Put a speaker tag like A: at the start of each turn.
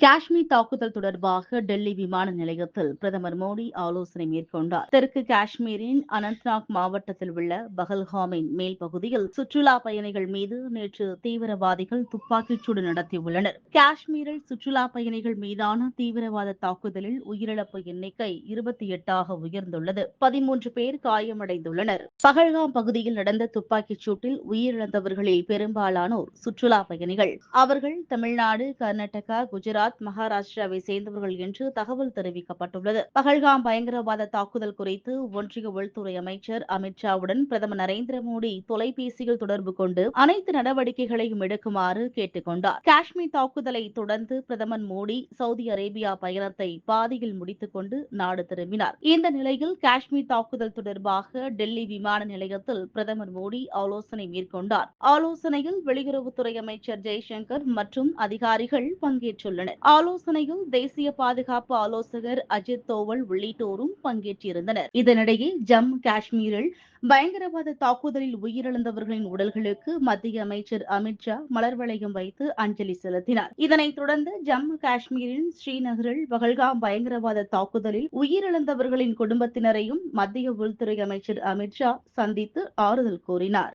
A: காஷ்மீர் தாக்குதல் தொடர்பாக டெல்லி விமான நிலையத்தில் பிரதமர் மோடி ஆலோசனை மேற்கொண்டார். தெற்கு காஷ்மீரின் அனந்த்நாக் மாவட்டத்தில் உள்ள பகல்காமின் மேல் பகுதியில் சுற்றுலா பயணிகள் மீது நேற்று தீவிரவாதிகள் துப்பாக்கிச் சூடு நடத்தியுள்ளனர். காஷ்மீரில் சுற்றுலா பயணிகள் மீதான தீவிரவாத தாக்குதலில் உயிரிழப்பு எண்ணிக்கை இருபத்தி எட்டாக உயர்ந்துள்ளது. பதிமூன்று பேர் காயமடைந்துள்ளனர். பகல்காம் பகுதியில் நடந்த துப்பாக்கிச் சூட்டில் உயிரிழந்தவர்களில் பெரும்பாலானோர் சுற்றுலா பயணிகள். அவர்கள் தமிழ்நாடு கர்நாடகா குஜராத் மகாராஷ்டிராவை சேர்ந்தவர்கள் என்று தகவல் தெரிவிக்கப்பட்டுள்ளது. பகல்காம் பயங்கரவாத தாக்குதல் குறித்து ஒன்றிய உள்துறை அமைச்சர் அமித்ஷாவுடன் பிரதமர் நரேந்திர மோடி தொலைபேசியில் தொடர்பு கொண்டு அனைத்து நடவடிக்கைகளையும் எடுக்குமாறு கேட்டுக் கொண்டார் காஷ்மீர் தாக்குதலை தொடர்ந்து பிரதமர் மோடி சவுதி அரேபியா பயணத்தை பாதியில் முடித்துக் கொண்டு நாடு திரும்பினார். இந்த நிலையில் காஷ்மீர் தாக்குதல் தொடர்பாக டெல்லி விமான நிலையத்தில் பிரதமர் மோடி ஆலோசனை மேற்கொண்டார். ஆலோசனையில் வெளியுறவுத்துறை அமைச்சர் ஜெய்சங்கர் மற்றும் அதிகாரிகள் பங்கேற்றுள்ளனர். ஆலோசனையில் தேசிய பாதுகாப்பு ஆலோசகர் அஜித் தோவல் உள்ளிட்டோரும் பங்கேற்றிருந்தனர். இதனிடையே ஜம்மு காஷ்மீரில் பயங்கரவாத தாக்குதலில் உயிரிழந்தவர்களின் உடல்களுக்கு மத்திய அமைச்சர் அமித் ஷா மலர் வளையம் வைத்து அஞ்சலி செலுத்தினார். இதனைத் தொடர்ந்து ஜம்மு காஷ்மீரின் ஸ்ரீநகரில் பகல்காம் பயங்கரவாத தாக்குதலில் உயிரிழந்தவர்களின் குடும்பத்தினரையும் மத்திய உள்துறை அமைச்சர் அமித் ஷா சந்தித்து ஆறுதல் கூறினார்.